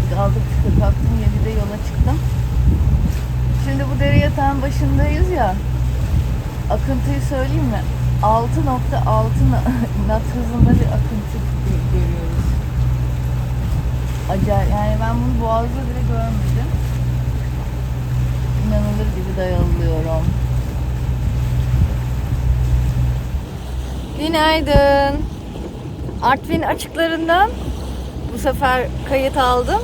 çıktık. 6.30'da kalktım, 7'de yola çıktım. Şimdi bu dere yatağın başındayız ya. Akıntıyı söyleyeyim mi? 6.6 nat hızında bir akıntı gö- görüyoruz. Acayip. Yani ben bunu boğazda bile görmedim. İnanılır gibi dayanılıyorum. Günaydın. Artvin açıklarından bu sefer kayıt aldım.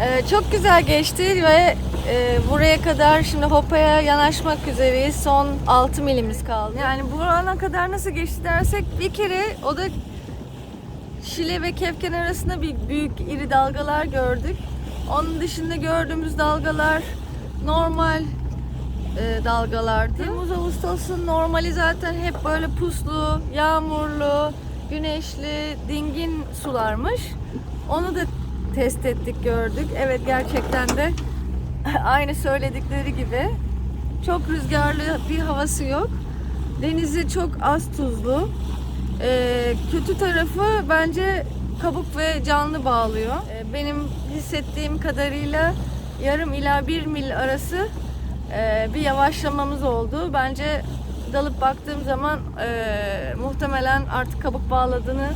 Ee, çok güzel geçti ve e, buraya kadar şimdi Hopa'ya yanaşmak üzereyiz. Son 6 milimiz kaldı. Yani burana kadar nasıl geçti dersek bir kere o da Şile ve Kefken arasında bir büyük iri dalgalar gördük. Onun dışında gördüğümüz dalgalar normal e, dalgalardı. Temmuz Ağustos'un normali zaten hep böyle puslu, yağmurlu, güneşli, dingin sularmış. Onu da test ettik, gördük. Evet gerçekten de aynı söyledikleri gibi çok rüzgarlı bir havası yok. Denizi çok az tuzlu. Ee, kötü tarafı bence kabuk ve canlı bağlıyor. Ee, benim hissettiğim kadarıyla yarım ila bir mil arası e, bir yavaşlamamız oldu. Bence dalıp baktığım zaman e, muhtemelen artık kabuk bağladığını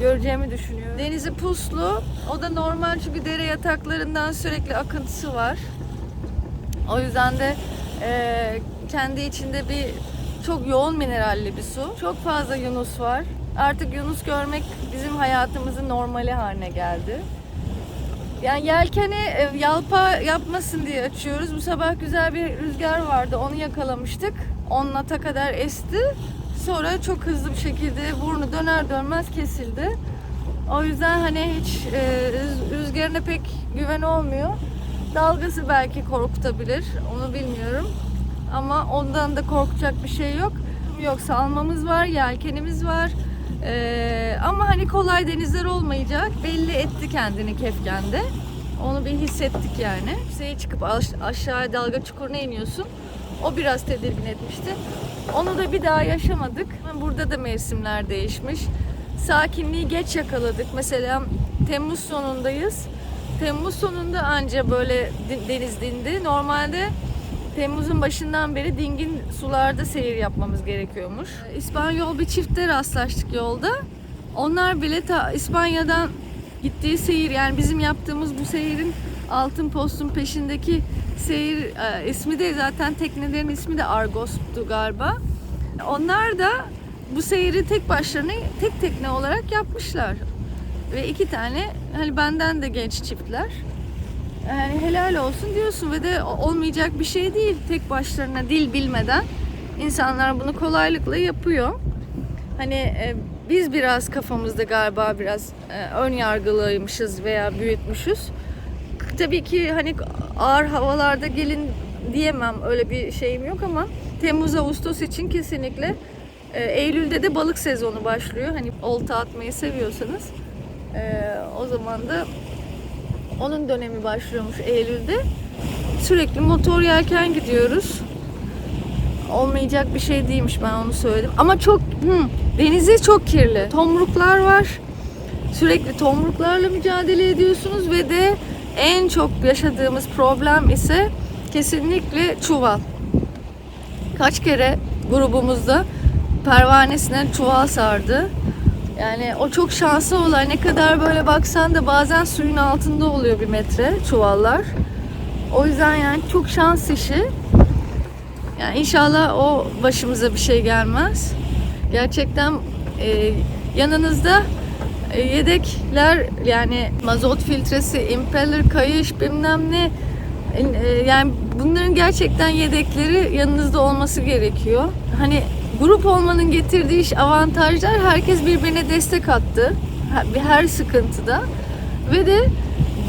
göreceğimi düşünüyorum. Denizi puslu. O da normal çünkü dere yataklarından sürekli akıntısı var. O yüzden de e, kendi içinde bir çok yoğun mineralli bir su. Çok fazla yunus var. Artık yunus görmek bizim hayatımızın normali haline geldi. Yani yelkeni e, yalpa yapmasın diye açıyoruz. Bu sabah güzel bir rüzgar vardı. Onu yakalamıştık. 10 nata kadar esti. Sonra çok hızlı bir şekilde burnu döner dönmez kesildi. O yüzden hani hiç e, rüz- rüzgarına pek güven olmuyor. Dalgası belki korkutabilir. Onu bilmiyorum. Ama ondan da korkacak bir şey yok. Yoksa almamız var, yelkenimiz var. Ee, ama hani kolay denizler olmayacak. Belli etti kendini Kefken'de. Onu bir hissettik yani. Yükseğe çıkıp aş- aşağıya dalga çukuruna iniyorsun. O biraz tedirgin etmişti. Onu da bir daha yaşamadık. Burada da mevsimler değişmiş. Sakinliği geç yakaladık. Mesela Temmuz sonundayız. Temmuz sonunda anca böyle deniz dindi. Normalde Temmuz'un başından beri dingin sularda seyir yapmamız gerekiyormuş. İspanyol bir çifte rastlaştık yolda. Onlar bile ta İspanya'dan gittiği seyir yani bizim yaptığımız bu seyirin altın postun peşindeki seyir e, ismi de zaten teknelerin ismi de Argos'tu galiba. Onlar da bu seyri tek başlarına tek tekne olarak yapmışlar. Ve iki tane hani benden de genç çiftler. Yani helal olsun diyorsun ve de olmayacak bir şey değil. Tek başlarına dil bilmeden insanlar bunu kolaylıkla yapıyor. Hani e, biz biraz kafamızda galiba biraz e, ön yargılıymışız veya büyütmüşüz. Tabii ki hani ağır havalarda gelin diyemem öyle bir şeyim yok ama Temmuz Ağustos için kesinlikle e, Eylül'de de balık sezonu başlıyor. Hani olta atmayı seviyorsanız e, o zaman da onun dönemi başlıyormuş Eylül'de. Sürekli motor yelken gidiyoruz. Olmayacak bir şey değilmiş ben onu söyledim. Ama çok hı, denizi çok kirli. Tomruklar var. Sürekli tomruklarla mücadele ediyorsunuz ve de en çok yaşadığımız problem ise kesinlikle çuval. Kaç kere grubumuzda pervanesine çuval sardı. Yani o çok şanslı olay. Ne kadar böyle baksan da bazen suyun altında oluyor bir metre çuvallar. O yüzden yani çok şans işi. Yani inşallah o başımıza bir şey gelmez. Gerçekten e, yanınızda yedekler yani mazot filtresi, impeller, kayış bilmem ne e, yani bunların gerçekten yedekleri yanınızda olması gerekiyor. Hani grup olmanın getirdiği iş avantajlar herkes birbirine destek attı her sıkıntıda ve de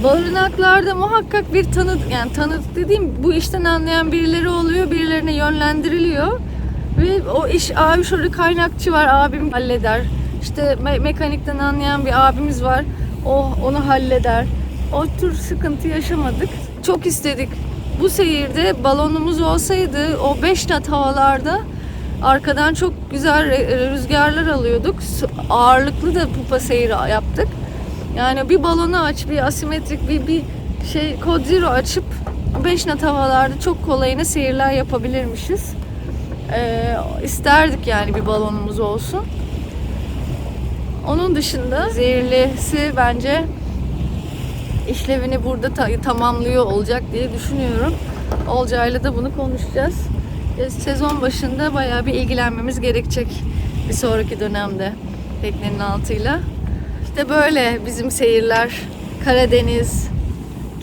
barınaklarda muhakkak bir tanıdık yani tanıdık dediğim bu işten anlayan birileri oluyor birilerine yönlendiriliyor Ve o iş abi şöyle kaynakçı var abim halleder. İşte me- mekanikten anlayan bir abimiz var. O onu halleder. O tür sıkıntı yaşamadık. Çok istedik. Bu seyirde balonumuz olsaydı o 5 knot havalarda arkadan çok güzel rüzgarlar alıyorduk. Ağırlıklı da pupa seyri yaptık. Yani bir balonu aç, bir asimetrik bir, bir şey Code Zero açıp 5 knot havalarda çok kolayına seyirler yapabilirmişiz. Ee, isterdik yani bir balonumuz olsun. Onun dışında zehirlisi bence işlevini burada ta- tamamlıyor olacak diye düşünüyorum. Olcay'la da bunu konuşacağız. E, Sezon başında bayağı bir ilgilenmemiz gerekecek bir sonraki dönemde teknenin altıyla. İşte böyle bizim seyirler. Karadeniz.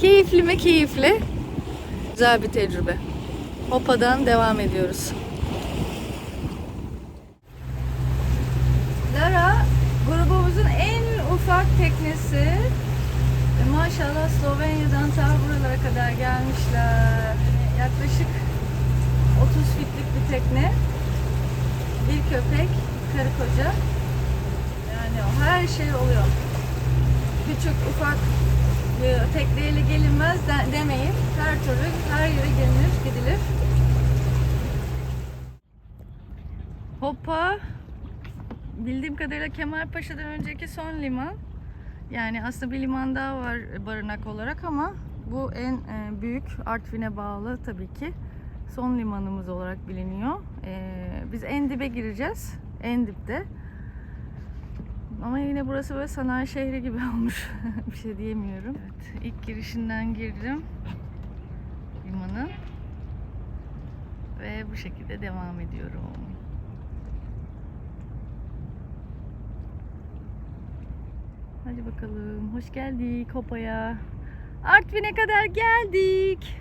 Keyifli mi keyifli. Güzel bir tecrübe. Hopa'dan devam ediyoruz. Lara grubumuzun en ufak teknesi. E, maşallah Slovenya'dan ta buralara kadar gelmişler. Yani yaklaşık 30 fitlik bir tekne. Bir köpek, karı koca. Yani her şey oluyor. Küçük ufak e, tekneyle gelinmez de- demeyin. Her türlü her yere gelinir, gidilir. Hoppa bildiğim kadarıyla Kemalpaşa'dan önceki son liman. Yani aslında bir liman daha var barınak olarak ama bu en e, büyük Artvin'e bağlı tabii ki son limanımız olarak biliniyor. E, biz en dibe gireceğiz. En dipte. Ama yine burası böyle sanayi şehri gibi olmuş. bir şey diyemiyorum. Evet, ilk girişinden girdim limanın. Ve bu şekilde devam ediyorum. Hadi bakalım. Hoş geldik Hopa'ya. Artvin'e kadar geldik.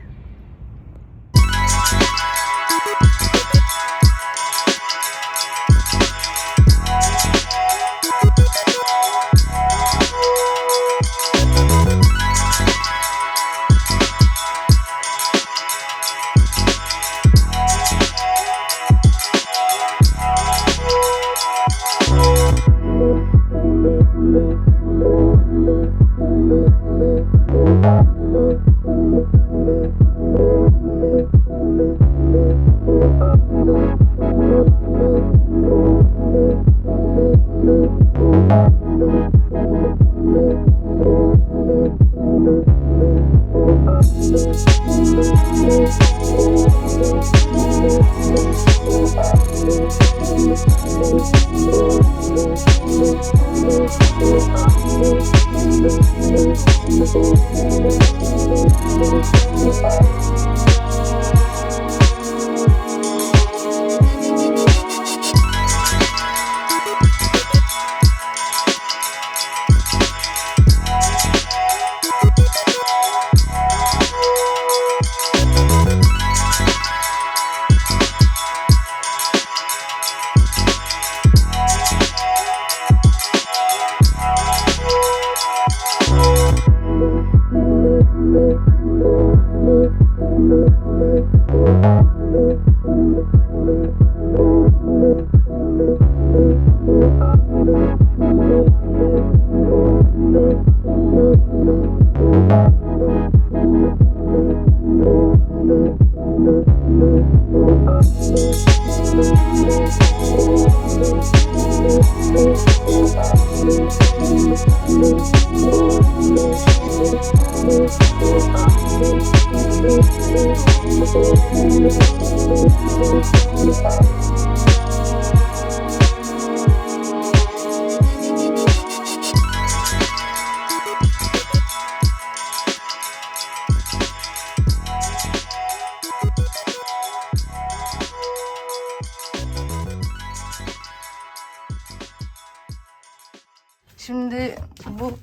Şimdi bu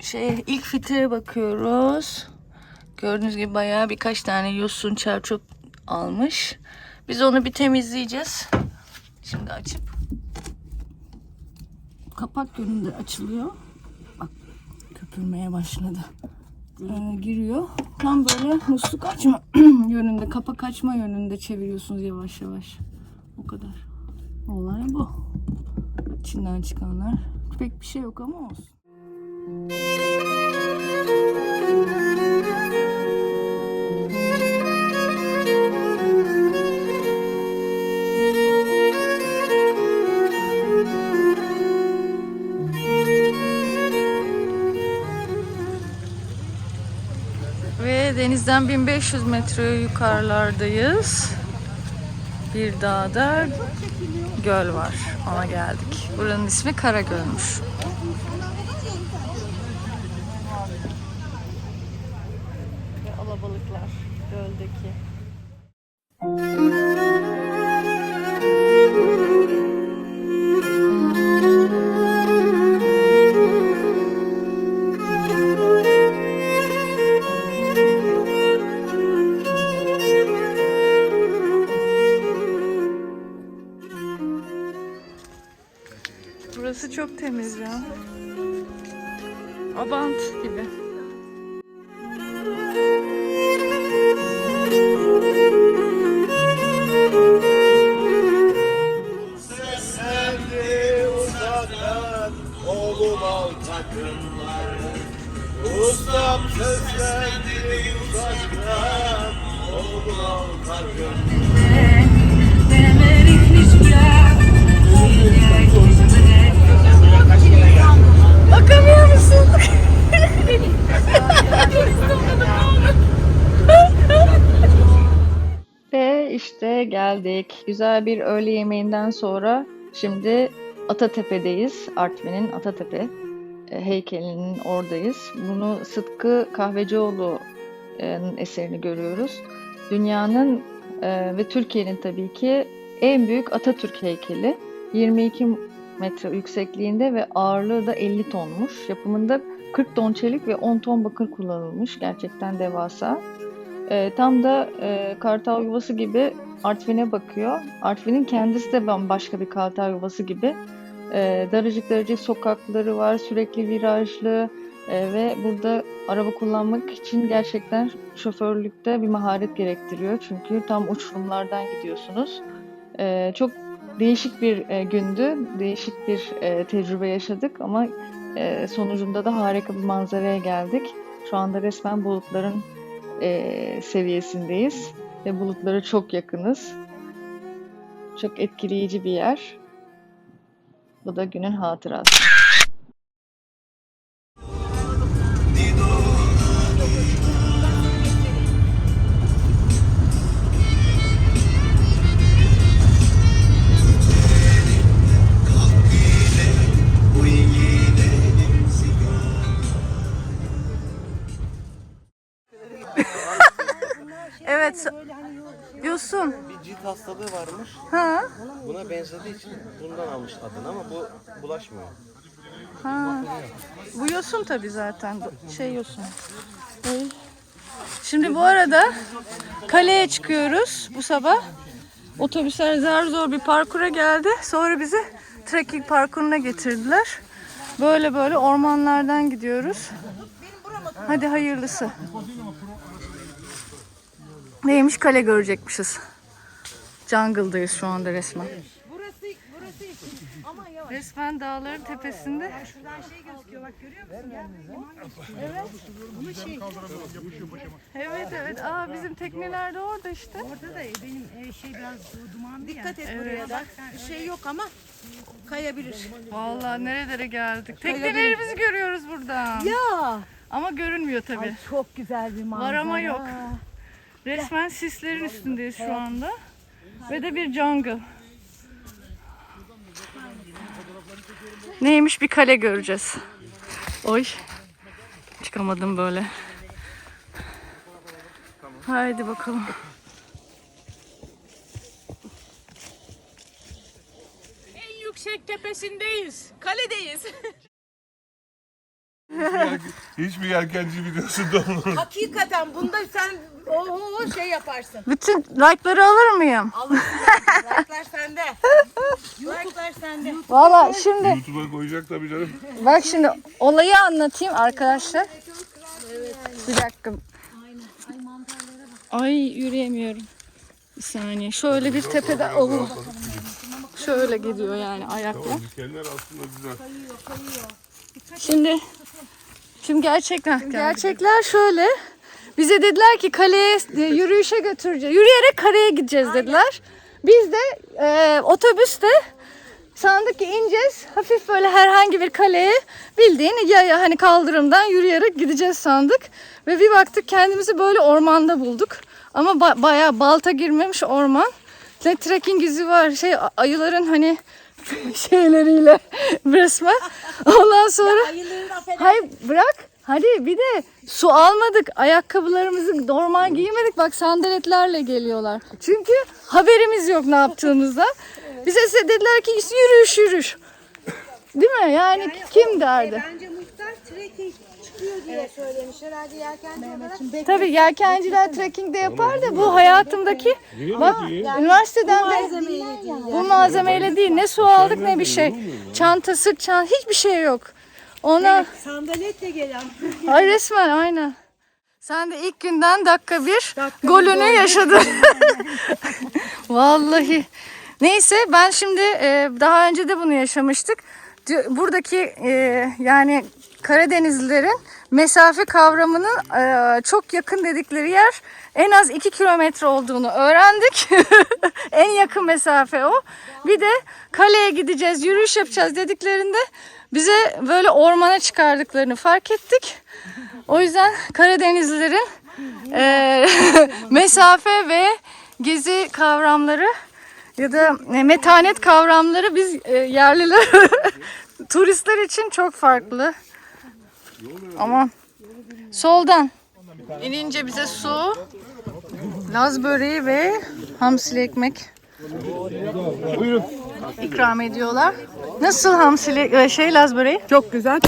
şey ilk filtreye bakıyoruz. Gördüğünüz gibi bayağı birkaç tane yosun çerçöp almış. Biz onu bir temizleyeceğiz. Şimdi açıp kapak yönünde açılıyor. Bak köpürmeye başladı. Ee, giriyor. Tam böyle musluk açma yönünde, kapak açma yönünde çeviriyorsunuz yavaş yavaş. O kadar. Olay bu. İçinden çıkanlar. Pek bir şey yok ama olsun. Denizden 1500 metre yukarılardayız. Bir dağda göl var. Ona geldik. Buranın ismi Karagöl'müş. Geldik. Güzel bir öğle yemeğinden sonra şimdi Atatepe'deyiz. Artvin'in Atatepe e, heykelinin oradayız. Bunu Sıtkı Kahvecioğlu'nun eserini görüyoruz. Dünyanın e, ve Türkiye'nin tabii ki en büyük Atatürk heykeli. 22 metre yüksekliğinde ve ağırlığı da 50 tonmuş. Yapımında 40 ton çelik ve 10 ton bakır kullanılmış. Gerçekten devasa. Ee, tam da e, kartal yuvası gibi Artvin'e bakıyor. Artvin'in kendisi de bambaşka bir kartal yuvası gibi. Ee, daracık daracık sokakları var, sürekli virajlı e, ve burada araba kullanmak için gerçekten şoförlükte bir maharet gerektiriyor. Çünkü tam uçurumlardan gidiyorsunuz. Ee, çok değişik bir e, gündü, değişik bir e, tecrübe yaşadık ama e, sonucunda da harika bir manzaraya geldik. Şu anda resmen bulutların e, seviyesindeyiz ve bulutlara çok yakınız. Çok etkileyici bir yer. Bu da günün hatırası. Hastalığı varmış Ha? buna benzediği için bundan almış adını ama bu bulaşmıyor Ha. Bu yosun tabii zaten. Şey yosun. Ay. Şimdi bu arada kaleye çıkıyoruz bu sabah. Otobüsler zar zor bir parkura geldi. Sonra bizi trekking parkuruna getirdiler. Böyle böyle ormanlardan gidiyoruz. Hadi hayırlısı. Neymiş kale görecekmişiz. Jungle'dayız şu anda resmen. Burası burası için. Ama yavaş. Resmen dağların tepesinde. Şuradan şey gözüküyor bak görüyor musun? Gel. Evet. Ama şey Evet evet. Aa bizim tekneler de orada işte. orada da benim e, şey biraz dumanlı Dikkat et buraya da. Bir şey yok ama kayabilir. Vallahi nerelere geldik. Teknelerimizi görüyoruz buradan. Ya. Ama görünmüyor tabii. Ay çok güzel bir manzara. Var ama yok. Resmen sislerin üstündeyiz şu anda. Ve de bir jungle. Neymiş bir kale göreceğiz. Oy. Çıkamadım böyle. Haydi bakalım. En yüksek tepesindeyiz. Kaledeyiz. Hiç mi yelkenci videosunda olur? Hakikaten bunda sen oho şey yaparsın. Bütün like'ları alır mıyım? Alırsın. Like'lar sende. Like'lar sende. Valla şimdi YouTube'a koyacak tabii canım. Bak şimdi olayı anlatayım arkadaşlar. Bir dakika. Ay yürüyemiyorum. Bir saniye. Şöyle bir tepede. Oh. Şöyle gidiyor yani ayakla. Tamam dikenler aslında güzel. Şimdi şimdi gerçekler gerçekler şöyle. Bize dediler ki kaleye e, yürüyüşe götüreceğiz. Yürüyerek kareye gideceğiz dediler. Biz de e, otobüste sandık ki ineceğiz. Hafif böyle herhangi bir kaleye bildiğin yaya hani kaldırımdan yürüyerek gideceğiz sandık. Ve bir baktık kendimizi böyle ormanda bulduk. Ama ba- bayağı balta girmemiş orman. Trekking izi var. Şey ayıların hani şeyleriyle resmen. Ondan sonra Hayır bırak. Hadi bir de su almadık. Ayakkabılarımızı normal giymedik. Bak sandaletlerle geliyorlar. Çünkü haberimiz yok ne yaptığımızda. Bize dediler ki yürüyüş yürüyüş. Değil mi? Yani kim derdi? Bence muhtar trekking çıkıyor diye söylemiş. Herhalde yelkenci olarak. Tabii yelkenciler trekking de yapar da bu hayatımdaki bak üniversiteden de bu malzemeyle değil ne su aldık ne bir şey. Çanta sırt çanta hiçbir şey yok. Ona Sandaletle gelen. Ay resmen aynen. Sen de ilk günden dakika bir golünü yaşadın. Vallahi. Neyse ben şimdi e, daha önce de bunu yaşamıştık. Buradaki e, yani Karadenizlilerin mesafe kavramının e, çok yakın dedikleri yer en az 2 kilometre olduğunu öğrendik. en yakın mesafe o. Bir de kaleye gideceğiz, yürüyüş yapacağız dediklerinde bize böyle ormana çıkardıklarını fark ettik. O yüzden Karadenizlilerin e, mesafe ve gezi kavramları ya da e, metanet kavramları biz e, yerliler turistler için çok farklı. Ama soldan inince bize su, Laz böreği ve hamsili ekmek ikram ediyorlar. Nasıl hamsili e, şey Laz böreği? Çok güzel.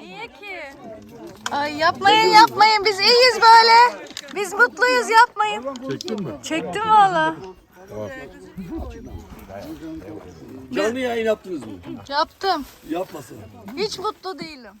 Niye ki? Ay yapmayın yapmayın biz iyiyiz böyle. Biz mutluyuz yapmayın. Çektin mi? Çektim valla. Canlı yayın yaptınız mı? Yaptım. Yapmasın. Hiç mutlu değilim.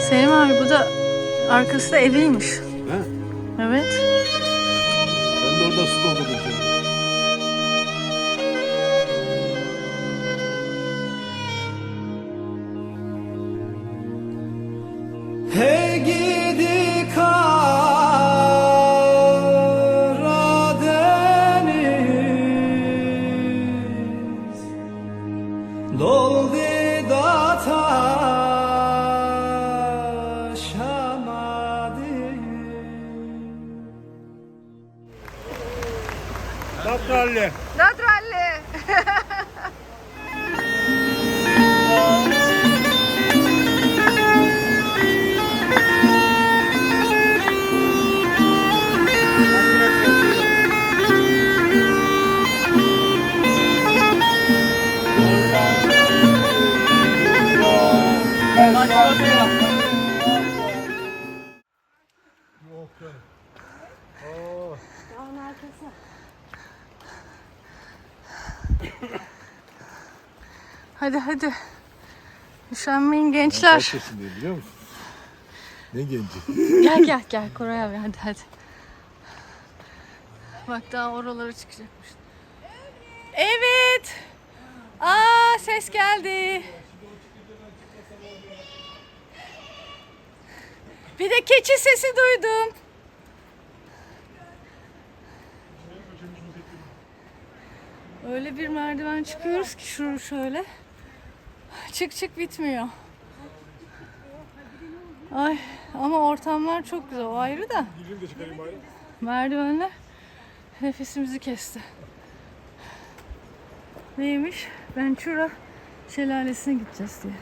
Selim abi bu da arkası da eviymiş. Hadi hadi. Üşenmeyin gençler. yaşındayım biliyor musun? Ne genci? Gel gel gel Koray abi hadi hadi. Bak daha oralara çıkacakmış. Evet. Aa ses geldi. Bir de keçi sesi duydum. Öyle bir merdiven çıkıyoruz ki şu şöyle. Çık çık bitmiyor. Ay ama ortamlar çok güzel o ayrı da. Merdivenler nefesimizi kesti. Neymiş? Ventura şelalesine gideceğiz diye.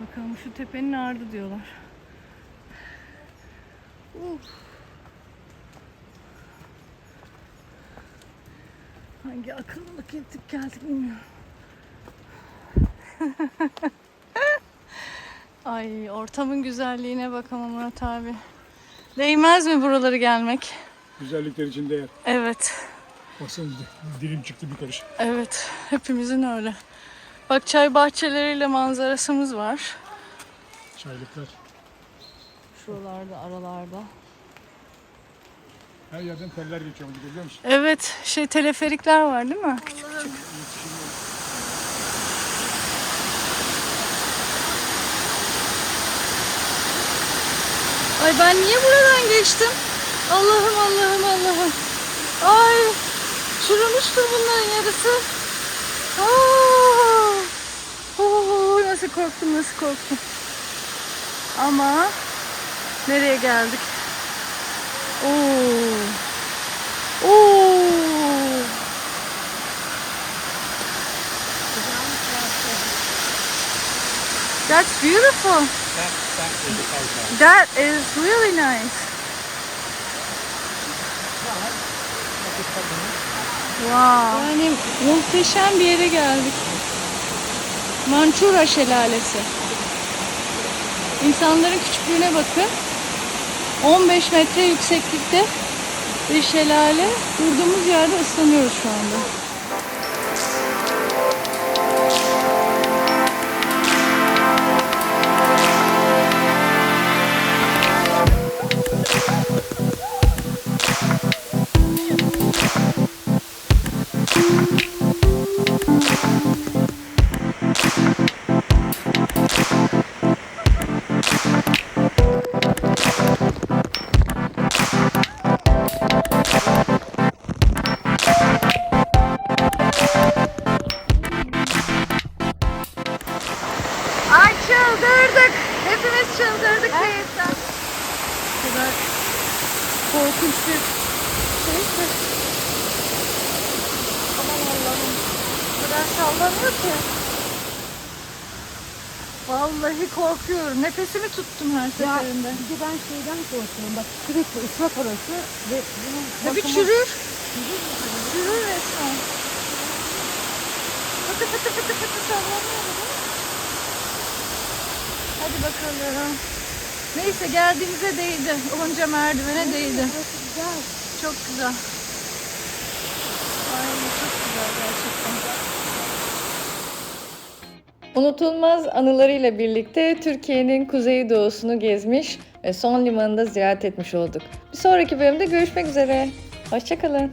Bakalım şu tepenin ardı diyorlar. Uf. Hangi akıllılık ettik geldik bilmiyorum. Ay ortamın güzelliğine bak ama Murat abi. Değmez mi buraları gelmek? Güzellikler için değer. Evet. Baksana dilim çıktı bir karış. Evet. Hepimizin öyle. Bak çay bahçeleriyle manzarasımız var. Çaylıklar. Şuralarda aralarda. Her yerden teller geçiyor bunu görüyor musun? Evet, şey teleferikler var değil mi? Küçük küçük. Ay ben niye buradan geçtim? Allah'ım Allah'ım Allah'ım. Ay çürümüştür bunların yarısı. Aa! Oo, nasıl korktum nasıl korktum. Ama nereye geldik? Oo. Oo. That's beautiful. That is really nice. Wow. Yani muhteşem bir yere geldik. Mançura Şelalesi. İnsanların küçüklüğüne bakın. 15 metre yükseklikte bir şelale. Durduğumuz yerde ıslanıyoruz şu anda. Korkuyorum. Nefesimi tuttum her seferinde. Bir de ben şeyden korkuyorum. Bak sürekli ıslak orası ve bunun Tabii bakımı- çürür. Çürür resmen. Fıtı fıtı fıtı fıtı sallanıyor bu, değil mi? Hadi bakalım. Neyse geldiğimize değdi. Onca merdivene değdi. Çok güzel. Ay çok güzel gerçekten. Unutulmaz anılarıyla birlikte Türkiye'nin kuzeydoğusunu gezmiş ve son limanını ziyaret etmiş olduk. Bir sonraki bölümde görüşmek üzere. Hoşçakalın.